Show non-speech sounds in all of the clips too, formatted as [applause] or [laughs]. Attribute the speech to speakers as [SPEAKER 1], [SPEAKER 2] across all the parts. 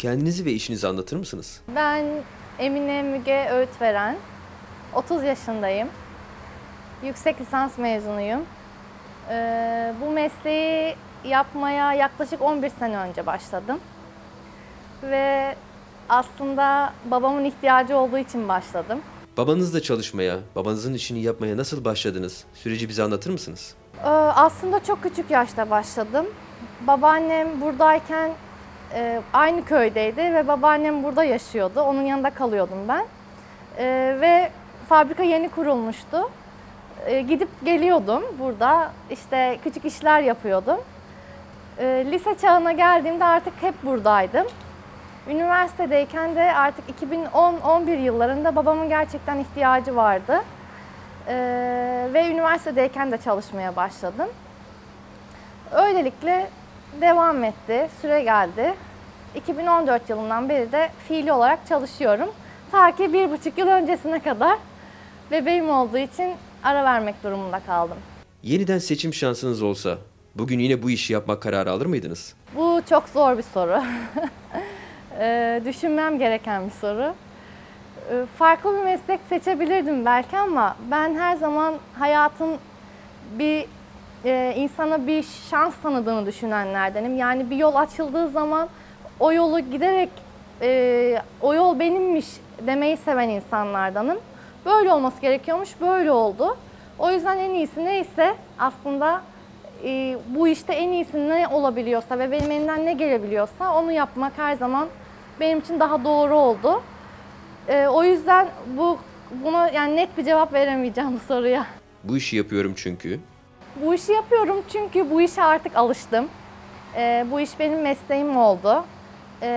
[SPEAKER 1] Kendinizi ve işinizi anlatır mısınız?
[SPEAKER 2] Ben Emine Müge Öğütveren. 30 yaşındayım. Yüksek lisans mezunuyum. Ee, bu mesleği yapmaya yaklaşık 11 sene önce başladım. Ve aslında babamın ihtiyacı olduğu için başladım.
[SPEAKER 1] Babanızla çalışmaya, babanızın işini yapmaya nasıl başladınız? Süreci bize anlatır mısınız?
[SPEAKER 2] Ee, aslında çok küçük yaşta başladım. Babaannem buradayken e, aynı köydeydi ve babaannem burada yaşıyordu. Onun yanında kalıyordum ben. Ee, ve fabrika yeni kurulmuştu. Ee, gidip geliyordum burada. İşte küçük işler yapıyordum. Ee, lise çağına geldiğimde artık hep buradaydım. Üniversitedeyken de artık 2010-11 yıllarında babamın gerçekten ihtiyacı vardı. Ee, ve üniversitedeyken de çalışmaya başladım. Öylelikle devam etti, süre geldi. 2014 yılından beri de fiili olarak çalışıyorum. Ta ki bir buçuk yıl öncesine kadar bebeğim olduğu için ara vermek durumunda kaldım.
[SPEAKER 1] Yeniden seçim şansınız olsa, bugün yine bu işi yapmak kararı alır mıydınız?
[SPEAKER 2] Bu çok zor bir soru. [laughs] Ee, düşünmem gereken bir soru. Ee, farklı bir meslek seçebilirdim belki ama ben her zaman hayatın bir e, insana bir şans tanıdığını düşünenlerdenim. Yani bir yol açıldığı zaman o yolu giderek e, o yol benimmiş demeyi seven insanlardanım. Böyle olması gerekiyormuş, böyle oldu. O yüzden en iyisi neyse aslında e, bu işte en iyisi ne olabiliyorsa ve benim elimden ne gelebiliyorsa onu yapmak her zaman benim için daha doğru oldu. E, o yüzden bu buna yani net bir cevap veremeyeceğim bu soruya.
[SPEAKER 1] Bu işi yapıyorum çünkü.
[SPEAKER 2] Bu işi yapıyorum çünkü bu işe artık alıştım. E, bu iş benim mesleğim oldu. E,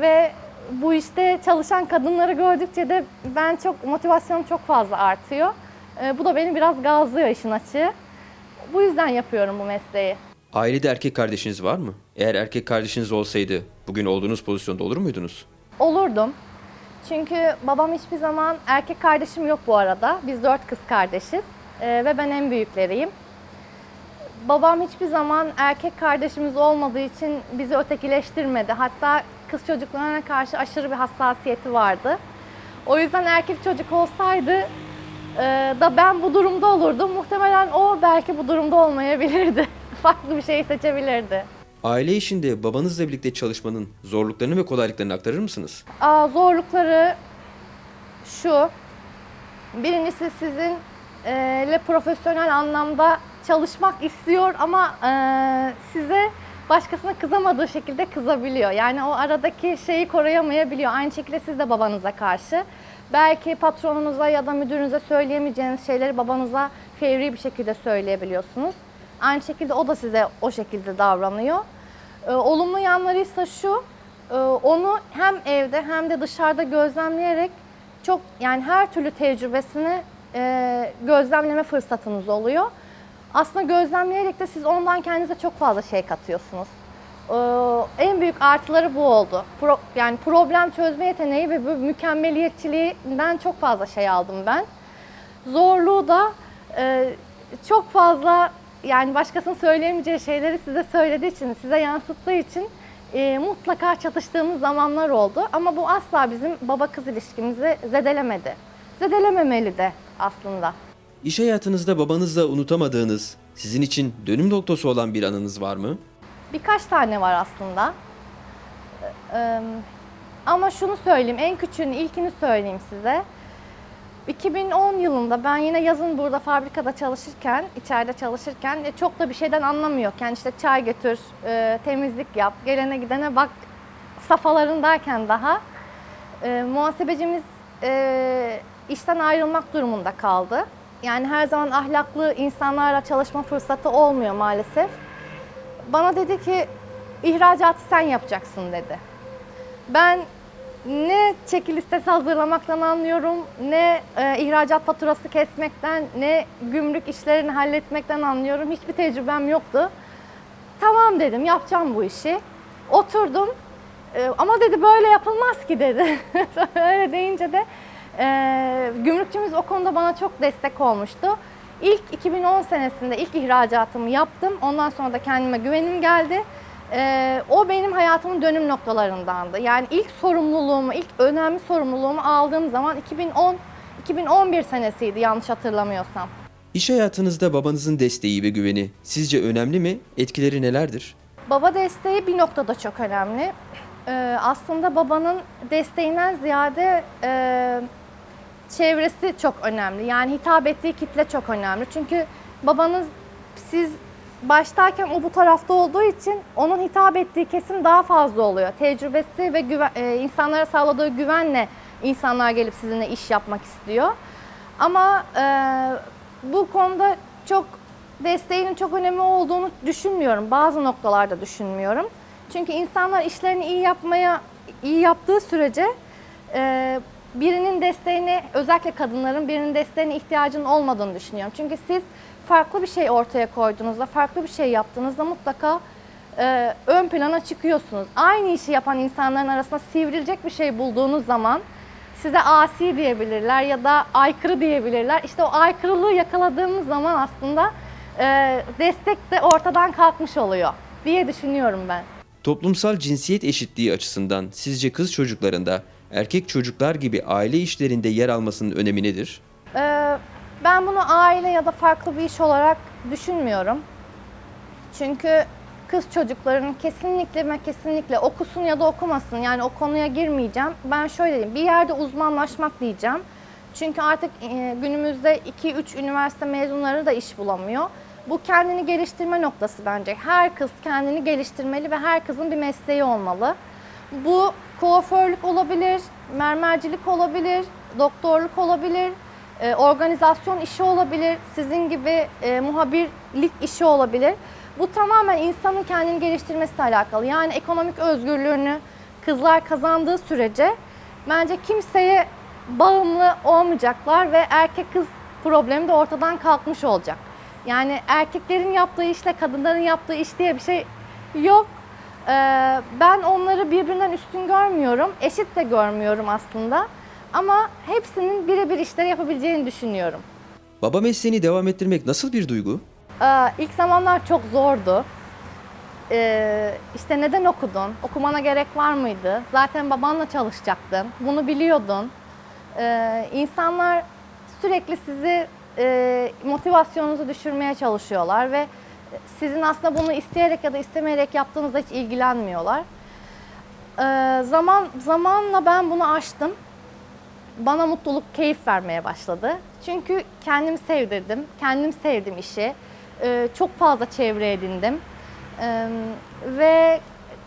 [SPEAKER 2] ve bu işte çalışan kadınları gördükçe de ben çok motivasyonum çok fazla artıyor. E, bu da beni biraz gazlıyor işin açığı. Bu yüzden yapıyorum bu mesleği.
[SPEAKER 1] Ailede erkek kardeşiniz var mı? Eğer erkek kardeşiniz olsaydı, bugün olduğunuz pozisyonda olur muydunuz?
[SPEAKER 2] Olurdum. Çünkü babam hiçbir zaman erkek kardeşim yok bu arada. Biz dört kız kardeşiz Ee, ve ben en büyükleriyim. Babam hiçbir zaman erkek kardeşimiz olmadığı için bizi ötekileştirmedi. Hatta kız çocuklarına karşı aşırı bir hassasiyeti vardı. O yüzden erkek çocuk olsaydı e, da ben bu durumda olurdum. Muhtemelen o belki bu durumda olmayabilirdi. [laughs] Farklı bir şey seçebilirdi.
[SPEAKER 1] Aile işinde babanızla birlikte çalışmanın zorluklarını ve kolaylıklarını aktarır mısınız?
[SPEAKER 2] Aa, zorlukları şu. Birincisi sizin e, ile profesyonel anlamda çalışmak istiyor ama e, size başkasına kızamadığı şekilde kızabiliyor. Yani o aradaki şeyi koruyamayabiliyor. Aynı şekilde siz de babanıza karşı. Belki patronunuza ya da müdürünüze söyleyemeyeceğiniz şeyleri babanıza fevri bir şekilde söyleyebiliyorsunuz. Aynı şekilde o da size o şekilde davranıyor. Ee, olumlu yanları ise şu, e, onu hem evde hem de dışarıda gözlemleyerek çok yani her türlü tecrübesini e, gözlemleme fırsatınız oluyor. Aslında gözlemleyerek de siz ondan kendinize çok fazla şey katıyorsunuz. Ee, en büyük artıları bu oldu. Pro- yani problem çözme yeteneği ve bu mükemmeliyetçiliğinden çok fazla şey aldım ben. Zorluğu da e, çok fazla yani başkasının söyleyemeyeceği şeyleri size söylediği için, size yansıttığı için e, mutlaka çatıştığımız zamanlar oldu. Ama bu asla bizim baba kız ilişkimizi zedelemedi. Zedelememeli de aslında.
[SPEAKER 1] İş hayatınızda babanızla unutamadığınız, sizin için dönüm noktası olan bir anınız var mı?
[SPEAKER 2] Birkaç tane var aslında. Ee, ama şunu söyleyeyim, en küçüğünü, ilkini söyleyeyim size. 2010 yılında ben yine yazın burada fabrikada çalışırken, içeride çalışırken e, çok da bir şeyden anlamıyorken işte çay götür, e, temizlik yap, gelene gidene bak safhalarındayken daha e, muhasebecimiz e, işten ayrılmak durumunda kaldı. Yani her zaman ahlaklı insanlarla çalışma fırsatı olmuyor maalesef. Bana dedi ki ihracatı sen yapacaksın dedi. Ben ne çeki listesi hazırlamaktan anlıyorum, ne e, ihracat faturası kesmekten, ne gümrük işlerini halletmekten anlıyorum. Hiçbir tecrübem yoktu. Tamam dedim, yapacağım bu işi. Oturdum. E, ama dedi böyle yapılmaz ki dedi. [laughs] Öyle deyince de e, gümrükçümüz o konuda bana çok destek olmuştu. İlk 2010 senesinde ilk ihracatımı yaptım. Ondan sonra da kendime güvenim geldi. Ee, o benim hayatımın dönüm noktalarındandı. Yani ilk sorumluluğumu, ilk önemli sorumluluğumu aldığım zaman 2010 2011 senesiydi yanlış hatırlamıyorsam.
[SPEAKER 1] İş hayatınızda babanızın desteği ve güveni sizce önemli mi? Etkileri nelerdir?
[SPEAKER 2] Baba desteği bir noktada çok önemli. Ee, aslında babanın desteğinden ziyade e, çevresi çok önemli. Yani hitap ettiği kitle çok önemli. Çünkü babanız siz baştayken o bu tarafta olduğu için onun hitap ettiği kesim daha fazla oluyor. Tecrübesi ve güven, e, insanlara sağladığı güvenle insanlar gelip sizinle iş yapmak istiyor. Ama e, bu konuda çok desteğinin çok önemli olduğunu düşünmüyorum. Bazı noktalarda düşünmüyorum. Çünkü insanlar işlerini iyi yapmaya iyi yaptığı sürece e, birinin desteğine özellikle kadınların birinin desteğine ihtiyacının olmadığını düşünüyorum. Çünkü siz farklı bir şey ortaya koyduğunuzda, farklı bir şey yaptığınızda mutlaka e, ön plana çıkıyorsunuz. Aynı işi yapan insanların arasında sivrilecek bir şey bulduğunuz zaman size asi diyebilirler ya da aykırı diyebilirler. İşte o aykırılığı yakaladığımız zaman aslında e, destek de ortadan kalkmış oluyor diye düşünüyorum ben.
[SPEAKER 1] Toplumsal cinsiyet eşitliği açısından sizce kız çocuklarında erkek çocuklar gibi aile işlerinde yer almasının önemi nedir?
[SPEAKER 2] Ee, ben bunu aile ya da farklı bir iş olarak düşünmüyorum. Çünkü kız çocukların kesinlikle ve kesinlikle okusun ya da okumasın yani o konuya girmeyeceğim. Ben şöyle diyeyim bir yerde uzmanlaşmak diyeceğim. Çünkü artık e, günümüzde 2-3 üniversite mezunları da iş bulamıyor. Bu kendini geliştirme noktası bence. Her kız kendini geliştirmeli ve her kızın bir mesleği olmalı. Bu kuaförlük olabilir, mermercilik olabilir, doktorluk olabilir, e, organizasyon işi olabilir, sizin gibi e, muhabirlik işi olabilir. Bu tamamen insanın kendini geliştirmesiyle alakalı. Yani ekonomik özgürlüğünü kızlar kazandığı sürece bence kimseye bağımlı olmayacaklar ve erkek kız problemi de ortadan kalkmış olacak. Yani erkeklerin yaptığı işle kadınların yaptığı iş diye bir şey yok. Ee, ben onları birbirinden üstün görmüyorum. Eşit de görmüyorum aslında. Ama hepsinin birebir işleri yapabileceğini düşünüyorum.
[SPEAKER 1] Baba mesleğini devam ettirmek nasıl bir duygu?
[SPEAKER 2] Ee, ilk zamanlar çok zordu. Ee, işte neden okudun? Okumana gerek var mıydı? Zaten babanla çalışacaktın. Bunu biliyordun. İnsanlar sürekli sizi e, motivasyonunuzu düşürmeye çalışıyorlar ve sizin aslında bunu isteyerek ya da istemeyerek yaptığınızda hiç ilgilenmiyorlar. Ee, zaman zamanla ben bunu aştım. Bana mutluluk, keyif vermeye başladı. Çünkü kendimi sevdirdim, kendim sevdim işi. Ee, çok fazla çevre edindim. Ee, ve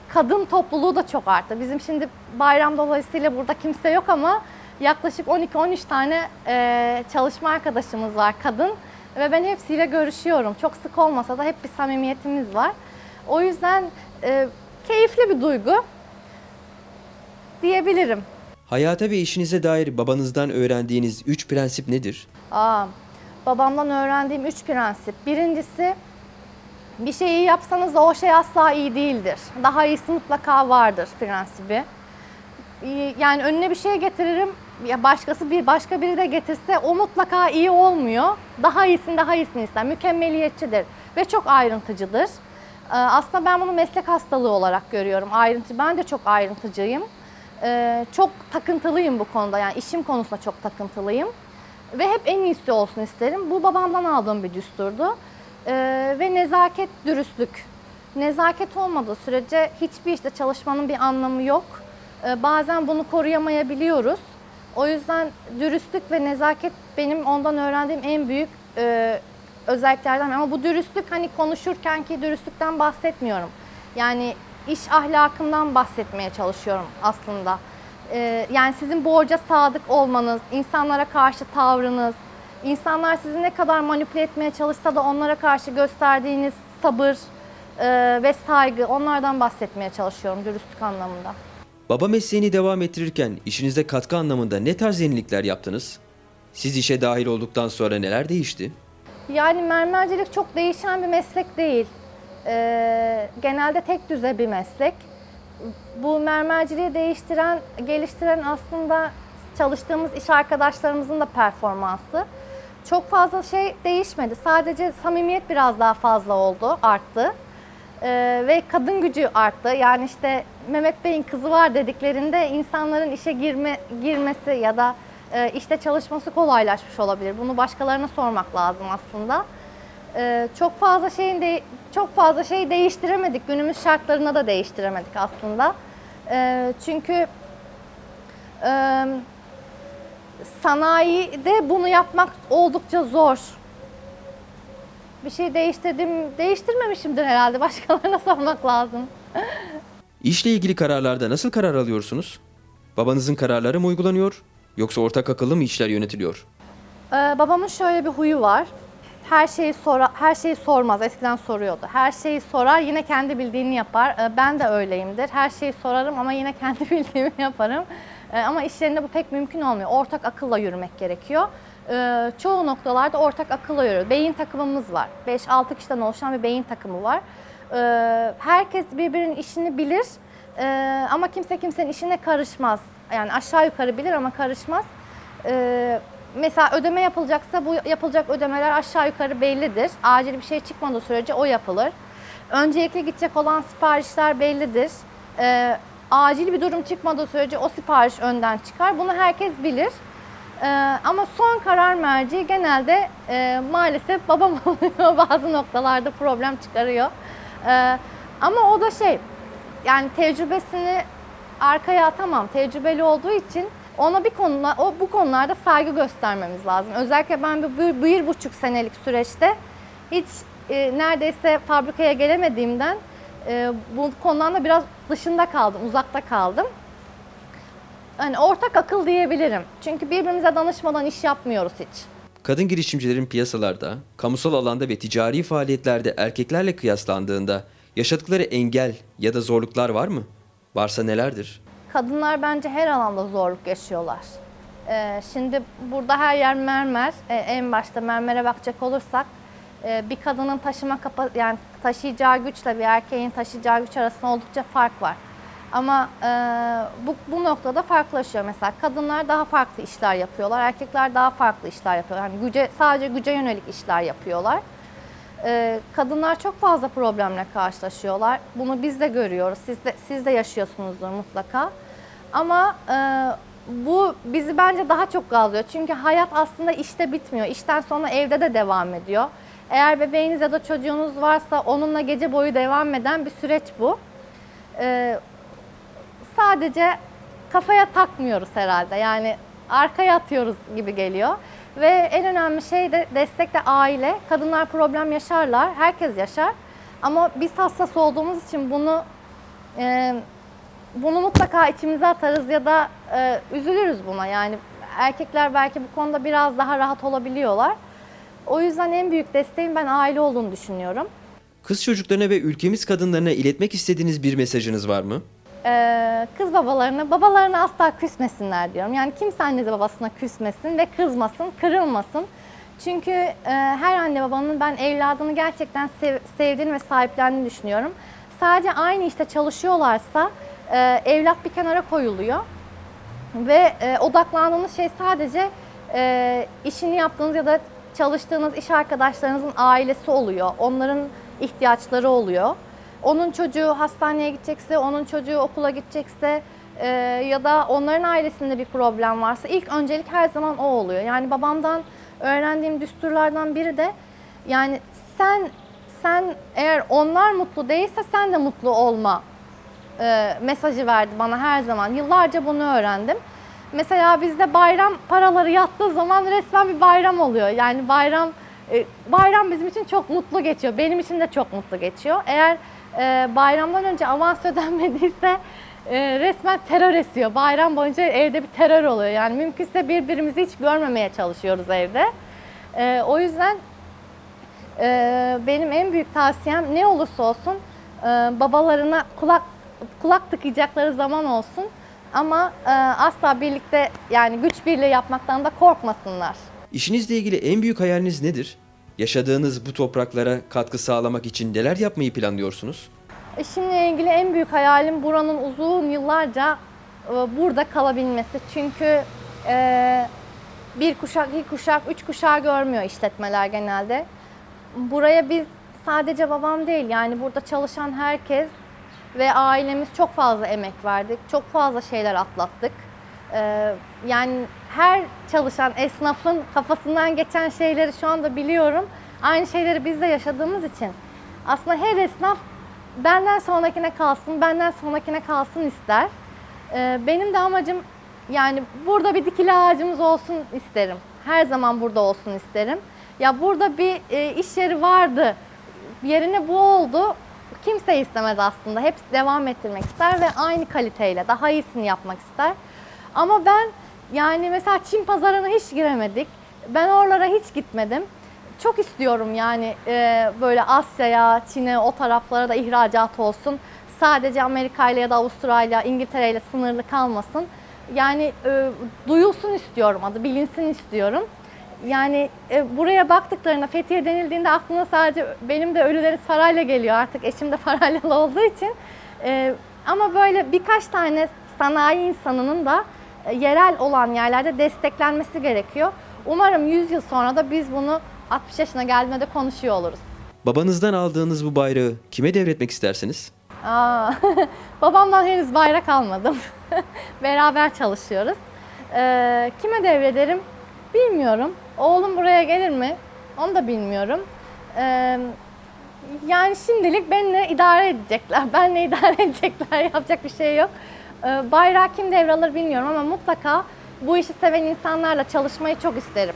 [SPEAKER 2] kadın topluluğu da çok arttı. Bizim şimdi bayram dolayısıyla burada kimse yok ama yaklaşık 12-13 tane e, çalışma arkadaşımız var kadın ve ben hepsiyle görüşüyorum. Çok sık olmasa da hep bir samimiyetimiz var. O yüzden e, keyifli bir duygu diyebilirim.
[SPEAKER 1] Hayata ve işinize dair babanızdan öğrendiğiniz üç prensip nedir?
[SPEAKER 2] Aa, babamdan öğrendiğim üç prensip. Birincisi bir şeyi yapsanız da o şey asla iyi değildir. Daha iyisi mutlaka vardır prensibi. Yani önüne bir şey getiririm. Ya başkası bir başka biri de getirse o mutlaka iyi olmuyor. Daha iyisini daha iyisini ister. Mükemmeliyetçidir ve çok ayrıntıcıdır. Ee, Aslında ben bunu meslek hastalığı olarak görüyorum. Ayrıntı ben de çok ayrıntıcıyım. Ee, Çok takıntılıyım bu konuda. Yani işim konusunda çok takıntılıyım ve hep en iyisi olsun isterim. Bu babamdan aldığım bir düsturdu. Ee, ve nezaket, dürüstlük. Nezaket olmadığı sürece hiçbir işte çalışmanın bir anlamı yok. Bazen bunu koruyamayabiliyoruz. O yüzden dürüstlük ve nezaket benim ondan öğrendiğim en büyük e, özelliklerden. Ama bu dürüstlük hani konuşurken ki dürüstlükten bahsetmiyorum. Yani iş ahlakından bahsetmeye çalışıyorum aslında. Ee, yani sizin borca sadık olmanız, insanlara karşı tavrınız, insanlar sizi ne kadar manipüle etmeye çalışsa da onlara karşı gösterdiğiniz sabır e, ve saygı onlardan bahsetmeye çalışıyorum dürüstlük anlamında.
[SPEAKER 1] Baba mesleğini devam ettirirken işinize katkı anlamında ne tarz yenilikler yaptınız? Siz işe dahil olduktan sonra neler değişti?
[SPEAKER 2] Yani mermercilik çok değişen bir meslek değil. Ee, genelde tek düze bir meslek. Bu mermerciliği değiştiren, geliştiren aslında çalıştığımız iş arkadaşlarımızın da performansı. Çok fazla şey değişmedi. Sadece samimiyet biraz daha fazla oldu, arttı. Ee, ve kadın gücü arttı. Yani işte Mehmet Bey'in kızı var dediklerinde insanların işe girme girmesi ya da e, işte çalışması kolaylaşmış olabilir. Bunu başkalarına sormak lazım aslında. Ee, çok fazla şeyin de, çok fazla şey değiştiremedik. Günümüz şartlarına da değiştiremedik aslında. Ee, çünkü e, sanayide bunu yapmak oldukça zor. Bir şey değiştirdim, değiştirmemişimdir herhalde. Başkalarına [laughs] sormak lazım.
[SPEAKER 1] İşle ilgili kararlarda nasıl karar alıyorsunuz? Babanızın kararları mı uygulanıyor yoksa ortak akıllı mı işler yönetiliyor?
[SPEAKER 2] Ee, babamın şöyle bir huyu var. Her şeyi sora, her şeyi sormaz. Eskiden soruyordu. Her şeyi sorar, yine kendi bildiğini yapar. Ee, ben de öyleyimdir. Her şeyi sorarım ama yine [laughs] kendi bildiğimi yaparım. Ee, ama işlerinde bu pek mümkün olmuyor. Ortak akılla yürümek gerekiyor. Ee, çoğu noktalarda ortak akılla yürüyor. Beyin takımımız var. 5-6 kişiden oluşan bir beyin takımı var. Ee, herkes birbirinin işini bilir. Ee, ama kimse kimsenin işine karışmaz. Yani aşağı yukarı bilir ama karışmaz. Ee, mesela ödeme yapılacaksa bu yapılacak ödemeler aşağı yukarı bellidir. Acil bir şey çıkmadığı sürece o yapılır. Öncelikli gidecek olan siparişler bellidir. Acil bir durum çıkmadığı sürece o sipariş önden çıkar. Bunu herkes bilir. Ee, ama son karar merci genelde e, maalesef babam [laughs] oluyor. Bazı noktalarda problem çıkarıyor. Ee, ama o da şey, yani tecrübesini arkaya atamam. Tecrübeli olduğu için ona bir konuda, o bu konularda saygı göstermemiz lazım. Özellikle ben bu bir, bir buçuk senelik süreçte hiç e, neredeyse fabrikaya gelemediğimden e, bu konudan da biraz dışında kaldım, uzakta kaldım. Hani ortak akıl diyebilirim. Çünkü birbirimize danışmadan iş yapmıyoruz hiç.
[SPEAKER 1] Kadın girişimcilerin piyasalarda, kamusal alanda ve ticari faaliyetlerde erkeklerle kıyaslandığında yaşadıkları engel ya da zorluklar var mı? Varsa nelerdir?
[SPEAKER 2] Kadınlar bence her alanda zorluk yaşıyorlar. Ee, şimdi burada her yer mermer. Ee, en başta mermere bakacak olursak e, bir kadının taşıma kapa yani taşıyacağı güçle bir erkeğin taşıyacağı güç arasında oldukça fark var. Ama e, bu, bu noktada farklılaşıyor mesela. Kadınlar daha farklı işler yapıyorlar, erkekler daha farklı işler yapıyorlar. Yani güce, sadece güce yönelik işler yapıyorlar. Ee, kadınlar çok fazla problemle karşılaşıyorlar. Bunu biz de görüyoruz. Siz de, siz de yaşıyorsunuzdur mutlaka. Ama e, bu bizi bence daha çok gazlıyor. Çünkü hayat aslında işte bitmiyor. İşten sonra evde de devam ediyor. Eğer bebeğiniz ya da çocuğunuz varsa onunla gece boyu devam eden bir süreç bu. Ee, sadece kafaya takmıyoruz herhalde. Yani arkaya atıyoruz gibi geliyor. Ve en önemli şey de destek de aile. Kadınlar problem yaşarlar, herkes yaşar. Ama biz hassas olduğumuz için bunu e, bunu mutlaka içimize atarız ya da e, üzülürüz buna. Yani erkekler belki bu konuda biraz daha rahat olabiliyorlar. O yüzden en büyük desteğim ben aile olduğunu düşünüyorum.
[SPEAKER 1] Kız çocuklarına ve ülkemiz kadınlarına iletmek istediğiniz bir mesajınız var mı?
[SPEAKER 2] Ee, kız babalarına, babalarına asla küsmesinler diyorum. Yani kimse annesi babasına küsmesin ve kızmasın, kırılmasın. Çünkü e, her anne babanın ben evladını gerçekten sev- sevdiğini ve sahiplendiğini düşünüyorum. Sadece aynı işte çalışıyorlarsa e, evlat bir kenara koyuluyor. Ve e, odaklandığınız şey sadece e, işini yaptığınız ya da çalıştığınız iş arkadaşlarınızın ailesi oluyor. Onların ihtiyaçları oluyor. Onun çocuğu hastaneye gidecekse, onun çocuğu okula gidecekse e, ya da onların ailesinde bir problem varsa ilk öncelik her zaman o oluyor. Yani babamdan öğrendiğim düsturlardan biri de yani sen sen eğer onlar mutlu değilse sen de mutlu olma e, mesajı verdi bana her zaman. Yıllarca bunu öğrendim. Mesela bizde bayram paraları yattığı zaman resmen bir bayram oluyor. Yani bayram e, bayram bizim için çok mutlu geçiyor. Benim için de çok mutlu geçiyor. Eğer e, bayramdan önce avans ödenmediyse e, resmen terör esiyor. Bayram boyunca evde bir terör oluyor. Yani mümkünse birbirimizi hiç görmemeye çalışıyoruz evde. E, o yüzden ee, benim en büyük tavsiyem ne olursa olsun e, babalarına kulak kulak tıkayacakları zaman olsun ama e, asla birlikte yani güç birliği yapmaktan da korkmasınlar.
[SPEAKER 1] İşinizle ilgili en büyük hayaliniz nedir? Yaşadığınız bu topraklara katkı sağlamak için neler yapmayı planlıyorsunuz?
[SPEAKER 2] İşimle ilgili en büyük hayalim buranın uzun yıllarca e, burada kalabilmesi. Çünkü e, bir kuşak, iki kuşak, üç kuşağı görmüyor işletmeler genelde. Buraya biz sadece babam değil yani burada çalışan herkes ve ailemiz çok fazla emek verdik. Çok fazla şeyler atlattık. Ee, yani her çalışan esnafın kafasından geçen şeyleri şu anda biliyorum. Aynı şeyleri biz de yaşadığımız için aslında her esnaf benden sonrakine kalsın, benden sonrakine kalsın ister. Ee, benim de amacım yani burada bir dikili ağacımız olsun isterim. Her zaman burada olsun isterim. Ya burada bir e, iş yeri vardı. Yerine bu oldu. Kimse istemez aslında. Hepsi devam ettirmek ister ve aynı kaliteyle daha iyisini yapmak ister. Ama ben yani mesela Çin pazarına hiç giremedik. Ben oralara hiç gitmedim. Çok istiyorum yani e, böyle Asya'ya, Çin'e o taraflara da ihracat olsun. Sadece Amerika ile ya da Avustralya, İngiltere ile sınırlı kalmasın. Yani e, duyulsun istiyorum adı, bilinsin istiyorum. Yani e, buraya baktıklarında Fethiye denildiğinde aklına sadece benim de ölüleri Sarayla geliyor artık eşim de [laughs] Faralyalı olduğu için. E, ama böyle birkaç tane sanayi insanının da yerel olan yerlerde desteklenmesi gerekiyor. Umarım 100 yıl sonra da biz bunu 60 yaşına geldiğinde de konuşuyor oluruz.
[SPEAKER 1] Babanızdan aldığınız bu bayrağı kime devretmek istersiniz?
[SPEAKER 2] Aa, [laughs] babamdan henüz bayrak almadım. [laughs] Beraber çalışıyoruz. Ee, kime devrederim bilmiyorum. Oğlum buraya gelir mi? Onu da bilmiyorum. Ee, yani şimdilik benimle idare edecekler. [laughs] Benle idare edecekler. Yapacak bir şey yok. Ee, bayrağı kim devralır bilmiyorum ama mutlaka bu işi seven insanlarla çalışmayı çok isterim.